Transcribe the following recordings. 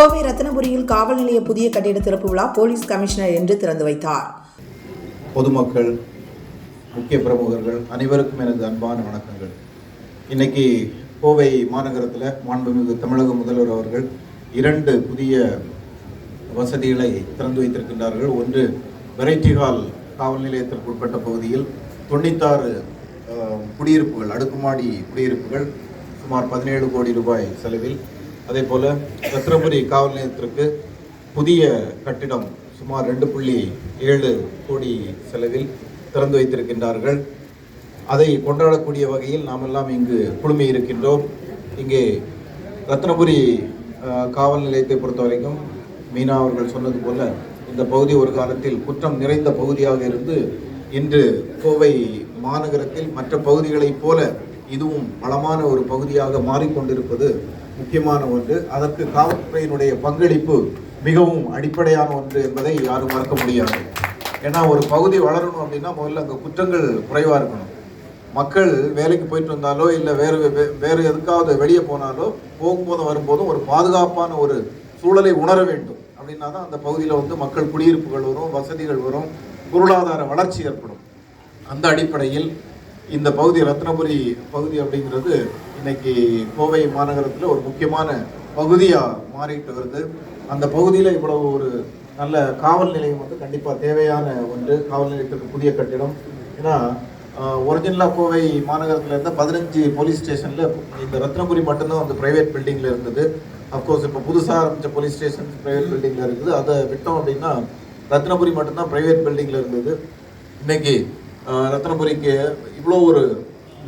கோவை ரத்னபுரியில் காவல் நிலைய புதிய கட்டிட திறப்பு விழா போலீஸ் கமிஷனர் என்று திறந்து வைத்தார். பொதுமக்கள் முக்கிய பிரமுகர்கள் அனைவருக்கும் எனது அன்பான வணக்கங்கள். இன்னைக்கு கோவை மாநகரத்தில் மாண்புமிகு தமிழக முதல்வர் அவர்கள் இரண்டு புதிய வசதிகளை திறந்து வைத்திருக்கின்றார்கள். ஒன்று வெரைட்டி ஹால் காவல் நிலையத்திற்கு உட்பட்ட பகுதியில் தொண்ணூத்தாறு குடியிருப்புகள் அடுக்குமாடி குடியிருப்புகள் சுமார் பதினேழு கோடி ரூபாய் செலவில் அதே போல் ரத்னபுரி காவல் நிலையத்திற்கு புதிய கட்டிடம் சுமார் ரெண்டு புள்ளி ஏழு கோடி செலவில் திறந்து வைத்திருக்கின்றார்கள். அதை கொண்டாடக்கூடிய வகையில் நாம் எல்லாம் இங்கு குழுமி இருக்கின்றோம். இங்கே ரத்னபுரி காவல் நிலையத்தை பொறுத்த வரைக்கும் மீனா அவர்கள் சொன்னது போல இந்த பகுதி ஒரு காலத்தில் குற்றம் நிறைந்த பகுதியாக இருந்து இன்று கோவை மாநகரத்தில் மற்ற பகுதிகளைப் போல இதுவும் வளமான ஒரு பகுதியாக மாறிக்கொண்டிருப்பது முக்கியமான ஒன்று. அதற்கு காவல்துறையினுடைய பங்களிப்பு மிகவும் அடிப்படையான ஒன்று என்பதை யாரும் மறக்க முடியாது. ஏன்னா ஒரு பகுதி வளரணும் அப்படின்னா முதல்ல அங்கே குற்றங்கள் குறைவாக இருக்கணும். மக்கள் வேலைக்கு போயிட்டு வந்தாலோ இல்லை வேறு வேறு எதுக்காவது வெளியே போனாலோ போகும்போதும் வரும்போதும் ஒரு பாதுகாப்பான ஒரு சூழலை உணர வேண்டும். அப்படின்னா தான் அந்த பகுதியில் வந்து மக்கள் குடியிருப்புகள் வரும் வசதிகள் வரும் பொருளாதார வளர்ச்சி ஏற்படும். அந்த அடிப்படையில் இந்த பகுதி ரத்னபுரி பகுதி அப்படிங்கிறது இன்னைக்கு கோவை மாநகரத்தில் ஒரு முக்கியமான பகுதியாக மாறிட்டு வருது. அந்த பகுதியில் இவ்வளவு ஒரு நல்ல காவல் நிலையம் வந்து கண்டிப்பாக தேவையான ஒன்று. காவல் நிலையத்துக்கு புதிய கட்டிடம். ஏன்னா ஒரிஜினலாக கோவை மாநகரத்தில் இருந்த பதினஞ்சு போலீஸ் ஸ்டேஷனில் இந்த ரத்னபுரி மட்டும்தான் வந்து ப்ரைவேட் பில்டிங்கில் இருந்தது. அஃப்கோர்ஸ் இப்போ புதுசாக ஆரம்பித்த போலீஸ் ஸ்டேஷன் ப்ரைவேட் பில்டிங்கில் இருக்குது. அதை விட்டோம் அப்படின்னா ரத்னபுரி மட்டும்தான் ப்ரைவேட் பில்டிங்கில் இருந்தது. இன்னைக்கு ரத்னபுரிக்கு இவ்வளோ ஒரு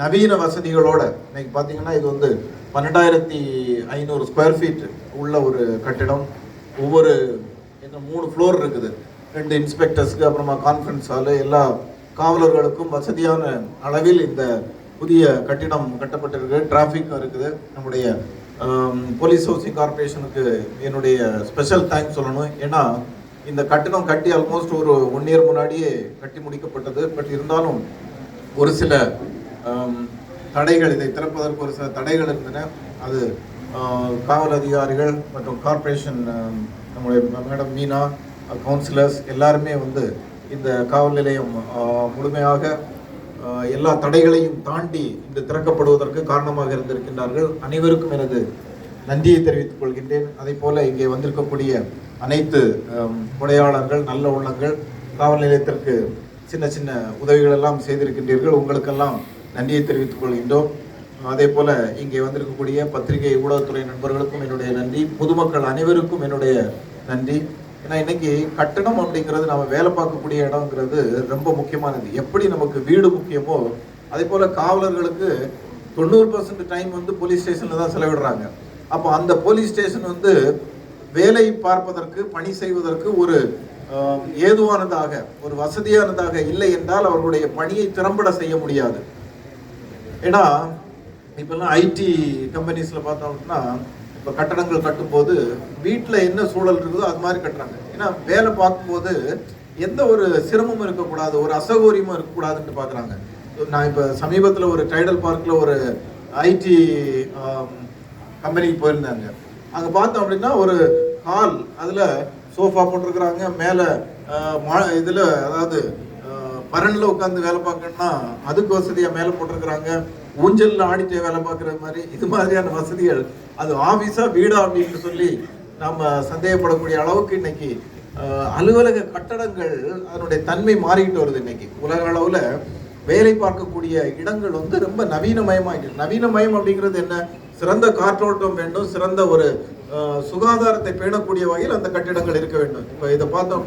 நவீன வசதிகளோட இன்னைக்கு பார்த்தீங்கன்னா இது வந்து பன்னெண்டாயிரத்தி ஐநூறு ஸ்கொயர் ஃபீட் உள்ள ஒரு கட்டிடம். ஒவ்வொரு இந்த மூணு ஃப்ளோர் இருக்குது. ரெண்டு இன்ஸ்பெக்டர்ஸ்க்கு அப்புறமா கான்ஃபரன்ஸ் ஹாலு எல்லா காவலர்களுக்கும் வசதியான அளவில் இந்த புதிய கட்டிடம் கட்டப்பட்டிருக்கு. டிராஃபிக்கும் இருக்குது. நம்முடைய போலீஸ் ஹவுசிங் கார்பரேஷனுக்கு என்னுடைய ஸ்பெஷல் தேங்க்ஸ் சொல்லணும். ஏன்னா இந்த கட்டணம் கட்டி ஆல்மோஸ்ட் ஒரு ஒன் இயர் முன்னாடியே கட்டி முடிக்கப்பட்டது. பட் இருந்தாலும் ஒரு சில um, தடைகள் இதை திறப்பதற்கு ஒரு சில தடைகள் இருந்தன. அது uh, காவல் அதிகாரிகள் மற்றும் கார்ப்பரேஷன் um, நம்முடைய மேடம் மீனா uh, கவுன்சிலர்ஸ் எல்லாருமே வந்து இந்த காவல் நிலையம் uh, முழுமையாக எல்லா தடைகளையும் தாண்டி இன்று திறக்கப்படுவதற்கு காரணமாக இருந்திருக்கின்றார்கள். அனைவருக்கும் எனது நன்றியை தெரிவித்துக் கொள்கின்றேன். அதே போல இங்கே வந்திருக்கக்கூடிய அனைத்து கொடையாளர்கள் நல்ல உள்ளங்கள் காவல் நிலையத்திற்கு சின்ன சின்ன உதவிகள் எல்லாம் செய்திருக்கின்றீர்கள். உங்களுக்கெல்லாம் நன்றியை தெரிவித்துக் கொள்கின்றோம். அதே போல இங்கே வந்திருக்கக்கூடிய பத்திரிகை ஊடகத்துறை நண்பர்களுக்கும் என்னுடைய நன்றி. பொதுமக்கள் அனைவருக்கும் என்னுடைய நன்றி. ஏன்னா இன்னைக்கு கட்டணம் அப்படிங்கிறது நம்ம வேலை பார்க்கக்கூடிய இடம்ங்கிறது ரொம்ப முக்கியமானது. எப்படி நமக்கு வீடு முக்கியமோ அதே போல காவலர்களுக்கு தொண்ணூறு பர்சன்ட் டைம் வந்து போலீஸ் ஸ்டேஷன்ல தான் செலவிடுறாங்க. அப்போ அந்த போலீஸ் ஸ்டேஷன் வந்து வேலை பார்ப்பதற்கு பணி செய்வதற்கு ஒரு ஏதுவானதாக ஒரு வசதியானதாக இல்லை என்றால் அவர்களுடைய பணியை திறம்பட செய்ய முடியாது. ஏன்னா இப்பெல்லாம் ஐடி கம்பெனிஸில் பார்த்தோம் அப்படின்னா இப்போ கட்டடங்கள் கட்டும்போது வீட்டில் என்ன சூழல் இருக்குதோ அது மாதிரி கட்டுறாங்க. ஏன்னா வேலை பார்க்கும்போது எந்த ஒரு சிரமமும் இருக்கக்கூடாது ஒரு அசௌகரியமும் இருக்கக்கூடாதுன்னு பார்க்குறாங்க. நான் இப்போ சமீபத்தில் ஒரு டைடல் பார்க்கில் ஒரு ஐடி கம்பெனிக்கு போயிருந்தாங்க அங்கே பார்த்தோம் அப்படின்னா ஒரு ஹால் அதில் சோஃபா போட்டிருக்கிறாங்க. மேலே மா இதில் அதாவது பரனில் உட்காந்து வேலை பார்க்கணும்னா அதுக்கு வசதியாக மேலே போட்டிருக்கிறாங்க. ஊஞ்சலில் ஆடிட்டே வேலை பார்க்குற மாதிரி இது மாதிரியான வசதிகள். அது ஆபீஸா வீடா அப்படின்னு சொல்லி நம்ம சந்தேகப்படக்கூடிய அளவுக்கு இன்னைக்கு அலுவலக கட்டடங்கள் அதனுடைய தன்மை மாறிக்கிட்டு வருது இன்னைக்கு. உலக அளவில் வேலை பார்க்கக்கூடிய இடங்கள் வந்து ரொம்ப நவீனமயமாகிட்டு நவீனமயம் அப்படிங்கிறது என்ன? சிறந்த காற்றோட்டம் வேண்டும் சிறந்த ஒரு சுகாதாரத்தை பேணக்கூடிய வகையில் அந்த கட்டிடங்கள் இருக்க வேண்டும். இப்போ இதை பார்த்தோம்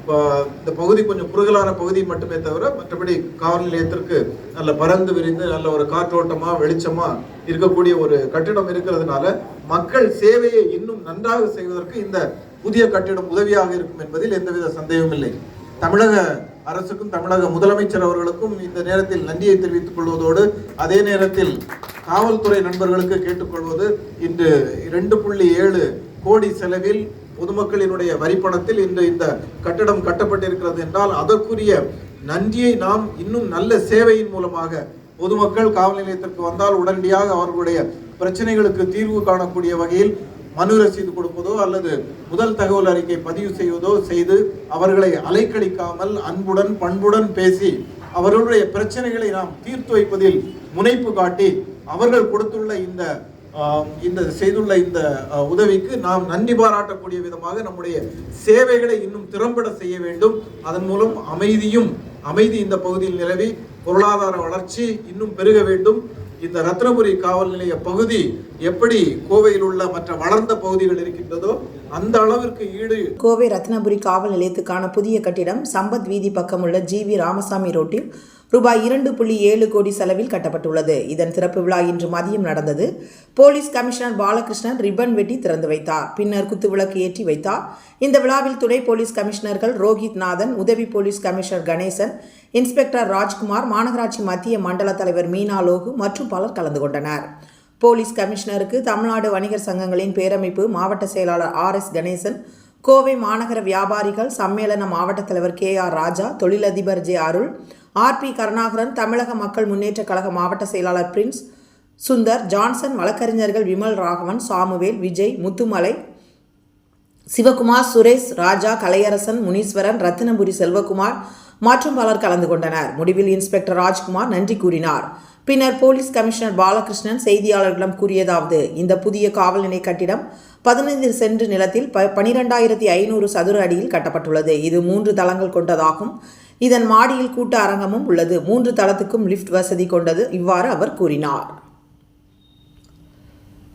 இப்போ இந்த பகுதி கொஞ்சம் குறுகலான பகுதி மட்டுமே தவிர மற்றபடி காவல் நிலையத்திற்கு நல்ல பறந்து விரிந்து நல்ல ஒரு காற்றோட்டமாக வெளிச்சமாக இருக்கக்கூடிய ஒரு கட்டிடம் இருக்கிறதுனால மக்கள் சேவையை இன்னும் நன்றாக செய்வதற்கு இந்த புதிய கட்டிடம் உதவியாக இருக்கும் என்பதில் எந்தவித சந்தேகமும் இல்லை. தமிழக அரசுக்கும் தமிழக முதலமைச்சர் அவர்களுக்கும் இந்த நேரத்தில் நன்றியை தெரிவித்துக் கொள்வதோடு அதே நேரத்தில் காவல்துறை நண்பர்களுக்கு கேட்டுக்கொள்வது இன்று இரண்டு புள்ளி ஏழு கோடி செலவில் பொதுமக்களினுடைய வரிப்பணத்தில் இன்று இந்த கட்டடம் கட்டப்பட்டிருக்கிறது என்றால் அதற்குரிய நன்றியை நாம் இன்னும் நல்ல சேவையின் மூலமாக பொதுமக்கள் காவல் நிலையத்திற்கு வந்தால் உடனடியாக அவர்களுடைய பிரச்சனைகளுக்கு தீர்வு காணக்கூடிய வகையில் மனு ரசீது கொடுப்பதோ அல்லது முதல் தகவல் அறிக்கை பதிவு செய்வதோ செய்து அவர்களை அலைக்கழிக்காமல் அன்புடன் பண்புடன் பேசி அவர்களுடைய பிரச்சனைகளை நாம் தீர்த்து வைப்பதில் முனைப்பு காட்டி அவர்கள் கொடுத்துள்ள இந்த இந்த செய்துள்ள இந்த உதவிக்கு நாம் நன்றி பாராட்டக்கூடிய விதமாக நம்முடைய சேவைகளை இன்னும் திறம்பட செய்ய வேண்டும். அதன் மூலம் அமைதியும் அமைதி இந்த பகுதியில் நிலவி பொருளாதார வளர்ச்சி இன்னும் பெருக வேண்டும். இந்த ரத்னபுரி காவல் நிலைய பகுதி எப்படி கோவையில் உள்ள மற்ற வளர்ந்த பகுதிகள் இருக்கின்றதோ அந்த அளவிற்கு ஈடு கோவை ரத்னபுரி காவல் நிலையத்துக்கான புதிய கட்டிடம் சம்பத் வீதி பக்கம் உள்ள ஜி வி ராமசாமி ரோட்டில் ரூபாய் இரண்டு புள்ளி ஏழு கோடி செலவில் கட்டப்பட்டுள்ளது. இதன் திறப்பு விழா இன்று மதியம் நடந்தது. போலீஸ் கமிஷனர் பாலகிருஷ்ணன் ரிப்பன் வெட்டி திறந்து வைத்தார். பின்னர் குத்துவிளக்கு ஏற்றி வைத்தார். இந்த விழாவில் துணை போலீஸ் கமிஷனர்கள் ரோஹித் நாதன் உதவி police commissioner Ganesan inspector Rajkumar மாநகராட்சி மத்திய மண்டல தலைவர் மீனா லோகு மற்றும் பலர் கலந்து கொண்டனர். போலீஸ் கமிஷனருக்கு தமிழ்நாடு வணிகர் சங்கங்களின் பேரமைப்பு மாவட்ட செயலாளர் ஆர் எஸ் கணேசன் கோவை மாநகர வியாபாரிகள் சம்மேளன மாவட்ட தலைவர் கே ஆர் ராஜா தொழிலதிபர் J Arul R P Karunakaran தமிழக மக்கள் முன்னேற்றக் கழக மாவட்ட செயலாளர் பிரின்ஸ் சுந்தர் ஜான்சன் வழக்கறிஞர்கள் விமல் ராகவன் சாமுவேல் விஜய் முத்துமலை சிவகுமார் சுரேஷ் ராஜா கலையரசன் முனீஸ்வரன் ரத்தினபுரி செல்வகுமார் மற்றும் பலர் கலந்து கொண்டனர். முடிவில் இன்ஸ்பெக்டர் ராஜ்குமார் நன்றி கூறினார். பின்னர் போலீஸ் கமிஷனர் பாலகிருஷ்ணன் செய்தியாளர்களிடம் கூறியதாவது இந்த புதிய காவல் நிலைய கட்டிடம் பதினைந்து சென்று நிலத்தில் ப பனிரெண்டாயிரத்தி ஐநூறு சதுர அடியில் கட்டப்பட்டுள்ளது. இது மூன்று தளங்கள் கொண்டதாகும். இதன் மாடியில் கூட்ட அரங்கமும் உள்ளது. மூன்று தளத்துக்கும் லிஃப்ட் வசதி கொண்டது. இவ்வாறு அவர் கூறினார்.